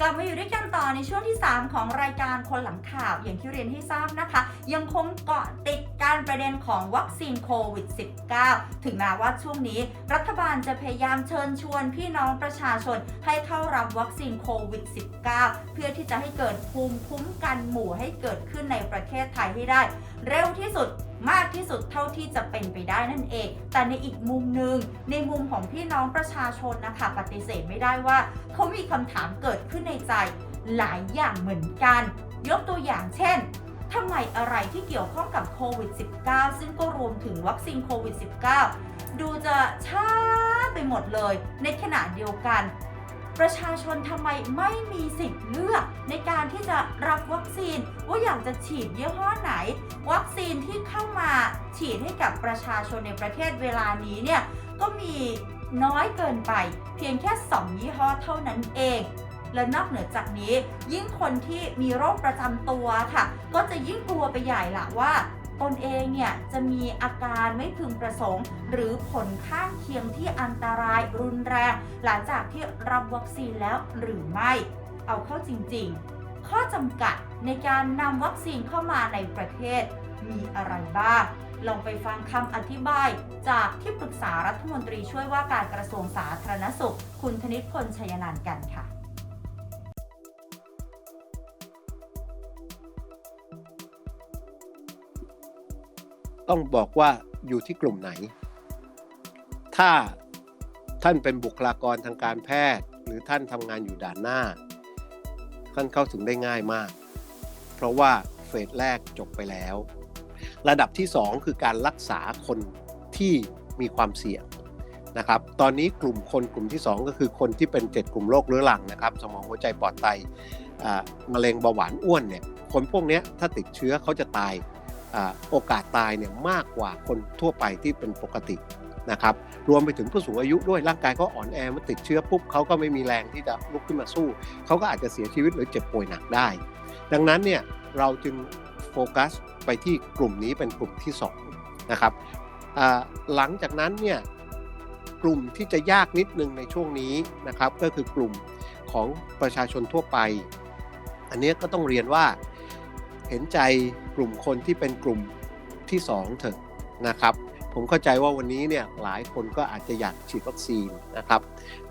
กลับมาอยู่ด้วยกันต่อในช่วงที่ 3 ของรายการคนหลังข่าวอย่างที่เรียนให้ทราบนะคะ ยังคงเกาะติดการประเด็นของวัคซีนโควิด -19 ถึงแม้ว่าช่วงนี้ รัฐบาลจะพยายามเชิญชวนพี่น้องประชาชนให้เข้ารับวัคซีนโควิด -19 เพื่อที่จะให้เกิดภูมิคุ้มกันหมู่ให้เกิดขึ้นในประเทศไทยให้ได้ เร็วที่สุด มากที่สุดเท่าที่จะเป็นไปได้นั่นเอง แต่ในอีกมุมหนึ่งในมุมของพี่น้องประชาชนนะคะ ปฏิเสธไม่ได้ว่าเขามีคำถามเกิดขึ้นในใจหลายอย่างเหมือนกัน ยกตัวอย่างเช่นทำไมอะไรที่เกี่ยวข้องกับโควิด -19 ซึ่งก็รวมถึงวัคซีนโควิด -19 ดูจะช้าไปหมดเลย ในขณะเดียวกัน ประชาชนทำไมไม่มีสิทธิ์เลือกในการที่จะรับวัคซีน ว่าอยากจะฉีดยี่ห้อไหน วัคซีนที่เข้ามาฉีดให้กับประชาชนในประเทศเวลานี้เนี่ยก็มีน้อยเกินไป เพียงแค่ 2 ยี่ห้อเท่านั้นเองและนอกเหนือจากนี้ ยิ่งคนที่มีโรคประจำตัวค่ะ ก็จะยิ่งกลัวไปใหญ่ละว่า ตนเองเนี่ยจะมีอาการไม่พึงประสงค์ หรือผลข้างเคียงที่อันตรายรุนแรงหลังจากที่รับวัคซีนแล้วหรือไม่ เอาเข้าจริงๆ ข้อจำกัดในการนำวัคซีนเข้ามาในประเทศมีอะไรบ้างลองไปฟังคำอธิบาย จากที่ปรึกษารัฐมนตรีช่วยว่าการกระทรวงสาธารณสุข คุณธนิตพลชัยนันท์กันค่ะ ต้องบอกว่าอยู่ที่กลุ่มไหน ถ้าท่านเป็นบุคลากรทางการแพทย์ หรือท่านทำงานอยู่ด่านหน้า ท่านเข้าถึงได้ง่ายมาก เพราะว่าเฟสแรกจบไปแล้ว ระดับที่ 2 คือการรักษาคนที่มีความเสี่ยงนะครับ ตอนนี้กลุ่มคนกลุ่มที่ 2 ก็คือคนที่เป็น 7 กลุ่มโรคเรื้อรังนะครับ สมองหัวใจปอดไตมะเร็งเบาหวานอ้วนเนี่ย คนพวกนี้ถ้าติดเชื้อเขาจะตาย โอกาสตายเนี่ยมากกว่าคนทั่วไปที่เป็นปกตินะครับรวมไปถึงผู้สูงอายุด้วยร่างกายเขาอ่อนแอเมันติดเชื้อปุ๊บเขาก็ไม่มีแรงที่จะลุกขึ้นมาสู้เขาก็อาจจะเสียชีวิตหรือเจ็บป่วยหนักได้ ดังนั้นเนี่ยเราจึงโฟกัสไปที่กลุ่มนี้เป็นกลุ่มที่2นะครับหลังจากนั้นเนี่ยกลุ่มที่จะยากนิดนึงในช่วงนี้นะครับก็คือกลุ่มของประชาชนทั่วไป อันนี้ก็ต้องเรียนว่า เห็นใจกลุ่มคนที่เป็นกลุ่มที่2เถอะนะครับ ผมเข้าใจว่าวันนี้เนี่ยหลายคนก็อาจจะอยากฉีดวัคซีนนะครับ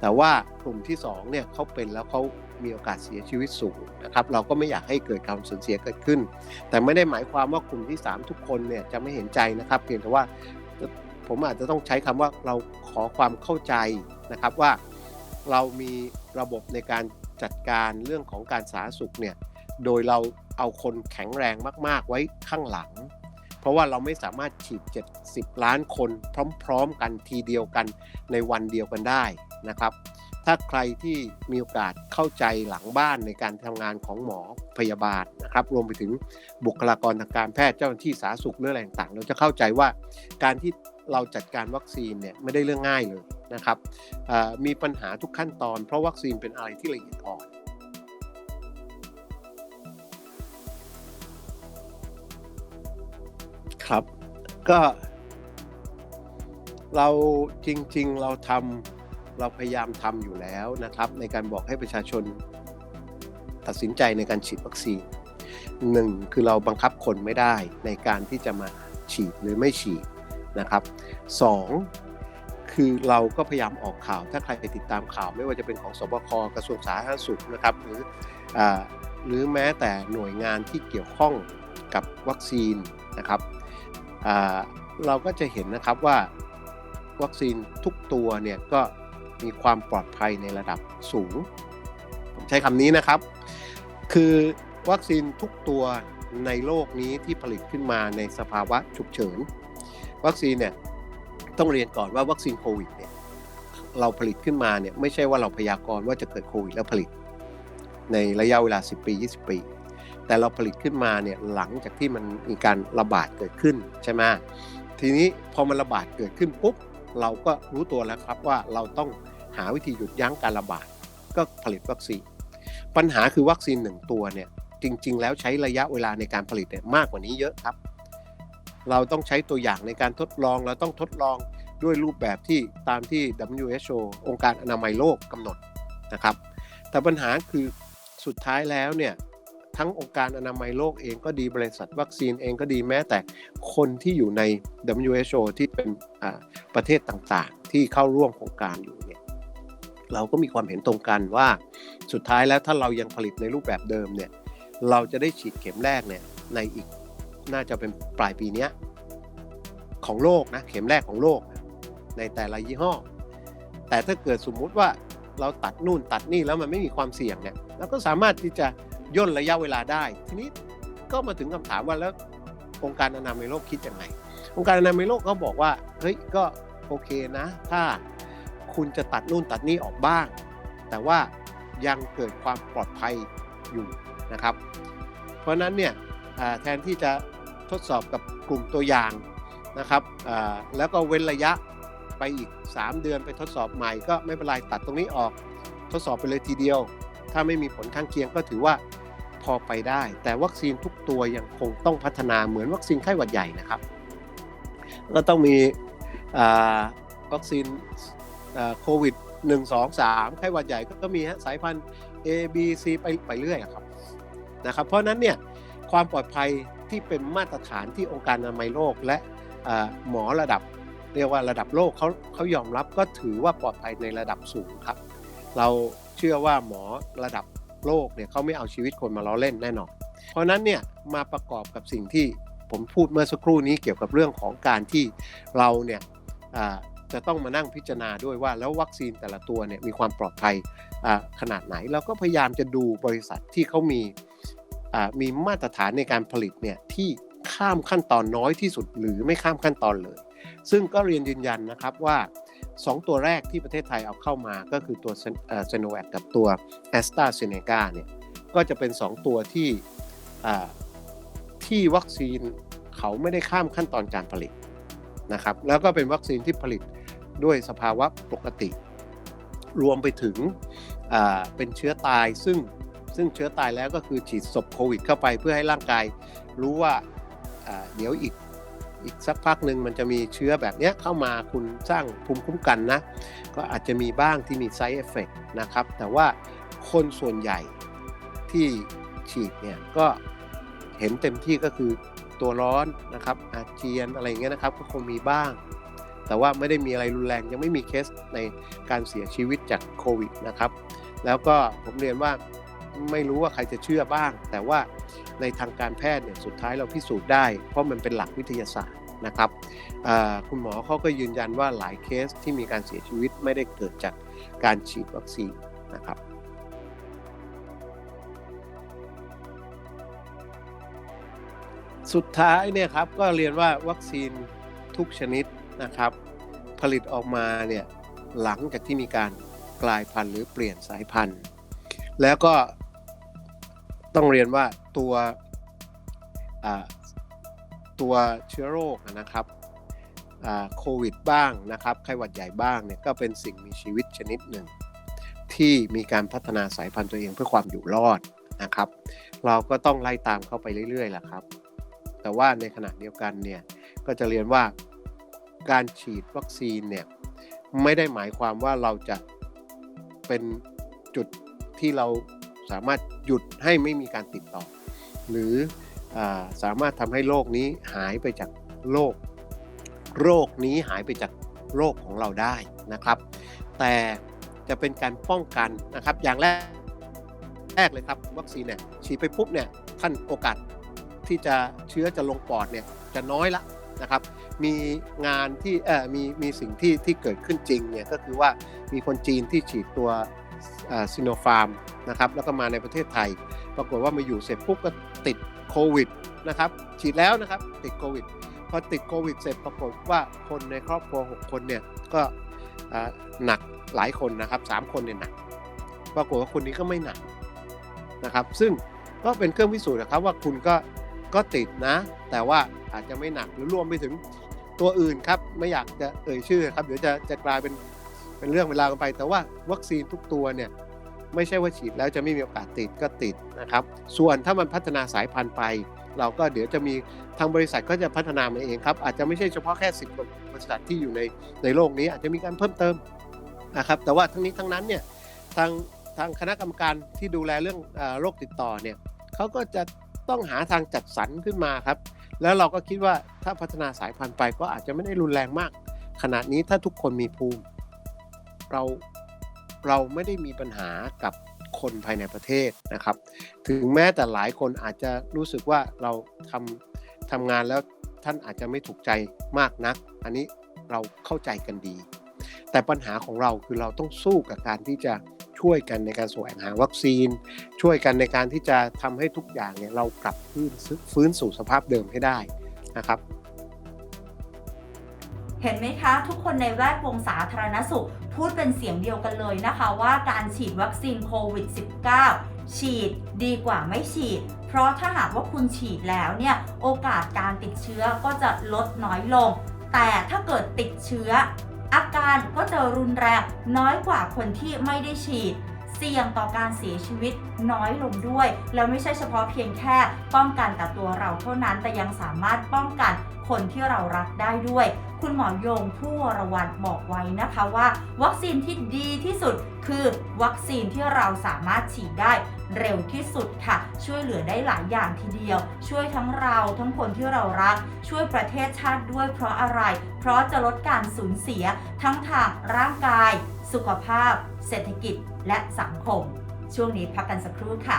แต่ว่ากลุ่มที่2เนี่ยเขาเป็นแล้วเขามีโอกาสเสียชีวิตสูงนะครับ เราก็ไม่อยากให้เกิดการสูญเสียเกิดขึ้น แต่ไม่ได้หมายความว่ากลุ่มที่ 3 ทุกคนเนี่ยจะไม่เห็นใจนะครับ เพียงแต่ว่าผมอาจจะต้องใช้คำว่าเราขอความเข้าใจนะครับว่าเรามีระบบในการจัดการเรื่องของการสาธารณสุขเนี่ยโดยเรา เอาคนแข็งแรงมาก ๆ ไว้ข้างหลัง เพราะว่าเราไม่สามารถฉีด 70 ล้านคนพร้อม ๆ กันทีเดียวกันในวันเดียวกันได้นะครับ ถ้าใครที่มีโอกาสเข้าใจหลังบ้านในการทำงานของหมอพยาบาลนะครับ รวมไปถึงบุคลากรทางการแพทย์เจ้าหน้าที่สาธารณสุขเรื่องอะไรต่างๆเราจะเข้าใจว่าการที่เราจัดการวัคซีนเนี่ยไม่ได้เรื่องง่ายเลยนะครับมีปัญหาทุกขั้นตอน เพราะวัคซีนเป็นอะไรที่ละเอียดอ่อน ครับ ก็เราจริง ๆ เราทำเราพยายามทำอยู่แล้วนะครับ ในการบอกให้ประชาชนตัดสินใจในการฉีดวัคซีนหนึ่งคือเราบังคับคนไม่ได้ในการที่จะมาฉีดหรือไม่ฉีดนะครับสองคือเราก็พยายามออกข่าว ถ้าใครไปติดตามข่าวไม่ว่าจะเป็นของสบคกระทรวงสาธารณสุขนะครับ หรืออาหรือแม้แต่หน่วยงานที่เกี่ยวข้องกับวัคซีนนะครับ เราก็จะเห็นนะครับว่าวัคซีนทุกตัวเนี่ยก็มีความปลอดภัยในระดับสูง ผมใช้คำนี้นะครับ คือวัคซีนทุกตัวในโลกนี้ที่ผลิตขึ้นมาในสภาวะฉุกเฉิน วัคซีนเนี่ยต้องเรียนก่อนว่าวัคซีนโควิดเนี่ยเราผลิตขึ้นมาเนี่ยไม่ใช่ว่าเราพยากรณ์ว่าจะเกิดโควิดแล้วผลิต ในระยะเวลา 10 ปี 20 ปี แต่เราผลิตขึ้นมาเนี่ยหลังจากที่มันมีการระบาดเกิดขึ้นใช่ไหมทีนี้พอมันระบาดเกิดขึ้นปุ๊บเราก็รู้ตัวแล้วครับว่าเราต้องหาวิธีหยุดยั้งการระบาด ก็ผลิตวัคซีน ปัญหาคือวัคซีนหนึ่งตัวเนี่ยจริง ๆ แล้วใช้ระยะเวลาในการผลิตเนี่ยมากกว่านี้เยอะครับ เราต้องใช้ตัวอย่างในการทดลองเราต้องทดลองด้วยรูปแบบที่ตามที่ WHO องค์การอนามัยโลกกำหนดนะครับ แต่ปัญหาคือสุดท้ายแล้วเนี่ย ทั้งองค์การอนามัยโลกเองก็ดีบริษัทวัคซีนเองก็ดีแม้แต่คนที่อยู่ใน WHO ที่เป็นประเทศต่างๆ ที่เข้าร่วมโครงการอยู่เนี่ยเราก็มีความเห็นตรงกันว่าสุดท้ายแล้วถ้าเรายังผลิตในรูปแบบเดิมเนี่ยเราจะได้ฉีดเข็มแรกเนี่ยในอีกน่าจะเป็นปลายปีนี้ของโลกนะเข็มแรกของโลกในแต่ละยี่ห้อ แต่ถ้าเกิดสมมุติว่าเราตัดนู่นตัดนี่แล้วมันไม่มีความเสี่ยงเนี่ยเราก็สามารถที่จะ ย่นระยะเวลาได้ ทีนี้ก็มาถึงคำถามว่าแล้วองค์การอนามัยโลกคิดยังไง องค์การอนามัยโลกเขาบอกว่าเฮ้ยก็โอเคนะ ถ้าคุณจะตัดนู่นตัดนี่ออกบ้าง แต่ว่ายังเกิดความปลอดภัยอยู่นะครับ เพราะฉะนั้นเนี่ยแทนที่จะทดสอบกับกลุ่มตัวอย่างนะครับแล้วก็เว้นระยะไปอีก 3 เดือนไปทดสอบใหม่ก็ไม่เป็นไรตัดตรงนี้ออก ทดสอบไปเลยทีเดียว ถ้าไม่มีผลข้างเคียงก็ถือว่า พอไปได้ แต่วัคซีนทุกตัวยังคงต้องพัฒนาเหมือนวัคซีนไข้หวัดใหญ่นะครับ ก็ต้องมีวัคซีนอ่าโควิด 1 2 3 ไข้หวัดใหญ่ก็มีฮะสายพันธุ์ A B C ไปไปเรื่อยครับนะครับ เพราะนั้นเนี่ยความปลอดภัยที่เป็นมาตรฐานที่องค์การอนามัยโลกและหมอระดับ เรียกว่าระดับโลกเขาเขายอมรับก็ถือว่าปลอดภัยในระดับสูงครับ เราเชื่อว่าหมอระดับ โลกเนี่ยเขาไม่เอาชีวิตคนมาล้อเล่นแน่นอน เพราะนั้นเนี่ยมาประกอบกับสิ่งที่ผมพูดเมื่อสักครู่นี้เกี่ยวกับเรื่องของการที่เราเนี่ยจะต้องมานั่งพิจารณาด้วยว่าแล้ววัคซีนแต่ละตัวเนี่ยมีความปลอดภัยขนาดไหน เราก็พยายามจะดูบริษัทที่เขามีมีมาตรฐานในการผลิตเนี่ยที่ข้ามขั้นตอนน้อยที่สุดหรือไม่ข้ามขั้นตอนเลย ซึ่งก็เรียนยืนยันนะครับว่า 2 ตัวแรกที่ประเทศไทยเอาเข้ามาก็คือตัวเซโนแวคกับตัวแอสตราเซเนกาเนี่ยก็จะเป็น 2 ตัวที่ที่วัคซีนเขาไม่ได้ข้ามขั้นตอนการผลิตนะครับแล้วก็เป็นวัคซีนที่ผลิตด้วยสภาวะปกติ รวมไปถึงเป็นเชื้อตายซึ่งซึ่งเชื้อตายแล้วก็คือฉีดศพโควิดเข้าไปเพื่อให้ร่างกายรู้ว่าเดี๋ยวอีก อีกสักพักหนึ่งมันจะมีเชื้อแบบนี้เข้ามาคุณสร้างภูมิคุ้มกันนะ ก็อาจจะมีบ้างที่มี side effect นะครับ แต่ว่าคนส่วนใหญ่ที่ฉีดเนี่ยก็เห็นเต็มที่ก็คือตัวร้อนนะครับอาเจียนอะไรเงี้ยนะครับก็คงมีบ้าง แต่ว่าไม่ได้มีอะไรรุนแรงยังไม่มีเคสในการเสียชีวิตจากโควิดนะครับ แล้วก็ผมเรียนว่าไม่รู้ว่าใครจะเชื่อบ้าง แต่ว่า ในทางการแพทย์เนี่ยสุดท้ายเราพิสูจน์ได้ เพราะมันเป็นหลักวิทยาศาสตร์นะครับคุณหมอเขาก็ยืนยันว่าหลายเคสที่มีการเสียชีวิตไม่ได้เกิดจากการฉีดวัคซีนนะครับสุดท้ายเนี่ยครับก็เรียนว่าวัคซีนทุกชนิดนะครับ ผลิตออกมาเนี่ยหลังจากที่มีการกลายพันธุ์หรือเปลี่ยนสายพันธุ์ แล้วก็ ต้องเรียนว่าตัวตัวเชื้อโรคนะครับโควิดบ้างนะครับไข้หวัดใหญ่บ้างเนี่ยก็เป็นสิ่งมีชีวิตชนิดหนึ่ง ที่มีการพัฒนาสายพันธุ์ตัวเองเพื่อความอยู่รอดนะครับ เราก็ต้องไล่ตามเข้าไปเรื่อยๆแหละครับ แต่ว่าในขณะเดียวกันเนี่ยก็จะเรียนว่าการฉีดวัคซีนเนี่ยไม่ได้หมายความว่าเราจะเป็นจุดที่เรา สามารถหยุดให้ไม่มีการติดต่อ หรืออสามารถทำให้โรคนี้หายไปจากโรคโรคนี้หายไปจากโรคของเราได้นะครับ แต่จะเป็นการป้องกันนะครับอย่างแรกแรกเลยครับวัคซีนเนี่ยฉีดไปปุ๊บเนี่ยท่านโอกาสที่จะเชื้อจะลงปอดเนี่ยจะน้อยละนะครับ มีงานที่เอ่อมีมีสิ่งที่ที่เกิดขึ้นจริงเนี่ยก็คือว่ามีคนจีนที่ฉีดตัว ซิโนฟาร์มนะครับแล้วก็มาในประเทศไทย ปรากฏว่ามาอยู่เสร็จปุ๊บก็ติดโควิดนะครับฉีดแล้วนะครับติดโควิดพอติดโควิดเสร็จปรากฏว่าคนในครอบครัว 6 คนเนี่ยก็หนักหลายคนนะครับ 3 คนเนี่ยหนักปรากฏว่าคนนี้ก็ไม่หนักนะครับ ซึ่งก็เป็นเครื่องพิสูจน์นะครับว่าคุณก็ก็ติดนะ แต่ว่าอาจจะไม่หนักหรือรวมไปถึงตัวอื่นครับไม่อยากจะเอ่ยชื่อครับเดี๋ยวจะจะกลายเป็น เป็นเรื่องเวลากันไป แต่ว่าวัคซีนทุกตัวเนี่ยไม่ใช่ว่าฉีดแล้วจะไม่มีโอกาสติดก็ติดนะครับ ส่วนถ้ามันพัฒนาสายพันธุ์ไป เราก็เดี๋ยวจะมีทางบริษัทก็จะพัฒนามาเองครับ อาจจะไม่ใช่เฉพาะแค่ 10 บริษัทที่อยู่ในในโลกนี้ อาจจะมีการเพิ่มเติมนะครับแต่ว่าทั้งนี้ทั้งนั้นเนี่ยทางทางคณะกรรมการที่ดูแลเรื่องอโรคติดต่อเนี่ยเขาก็จะต้องหาทางจัดสรรขึ้นมาครับ แล้วเราก็คิดว่าถ้าพัฒนาสายพันธุ์ไปก็อาจจะไม่ได้รุนแรงมากขณะนี้ถ้าทุกคนมีภูมิ เราเราไม่ได้มีปัญหากับคนภายในประเทศนะครับ ถึงแม้แต่หลายคนอาจจะรู้สึกว่าเราทำทำงานแล้วท่านอาจจะไม่ถูกใจมากนัก อันนี้เราเข้าใจกันดี แต่ปัญหาของเราคือเราต้องสู้กับการที่จะช่วยกันในการแสวงหาวัคซีน ช่วยกันในการที่จะทำให้ทุกอย่างเนี่ยเรากลับฟื้นฟื้นสู่สภาพเดิมให้ได้นะครับ เห็นไหมคะ ทุกคนในแวดวงสาธารณสุข พูดเป็นเสียงเดียวกันเลยนะคะว่าการฉีดวัคซีนโควิด -19 ฉีดดีกว่าไม่ฉีด เพราะถ้าหากว่าคุณฉีดแล้วเนี่ย โอกาสการติดเชื้อก็จะลดน้อยลง แต่ถ้าเกิดติดเชื้อ อาการก็จะรุนแรงน้อยกว่าคนที่ไม่ได้ฉีดเสี่ยงต่อการเสียชีวิตน้อยลงด้วย แล้วไม่ใช่เฉพาะเพียงแค่ป้องกันแต่ตัวเราเท่านั้นแต่ยังสามารถป้องกันคนที่เรารักได้ด้วย คุณหมอยงผู้วรวันบอกไว้นะคะว่า วัคซีนที่ดีที่สุดคือวัคซีนที่เราสามารถฉีดได้เร็วที่สุดค่ะ ช่วยเหลือได้หลายอย่างทีเดียว ช่วยทั้งเราทั้งคนที่เรารัก ช่วยประเทศชาติด้วยเพราะอะไร เพราะจะลดการสูญเสียทั้งทางร่างกาย สุขภาพ เศรษฐกิจและสังคม ช่วงนี้พักกันสักครู่ค่ะ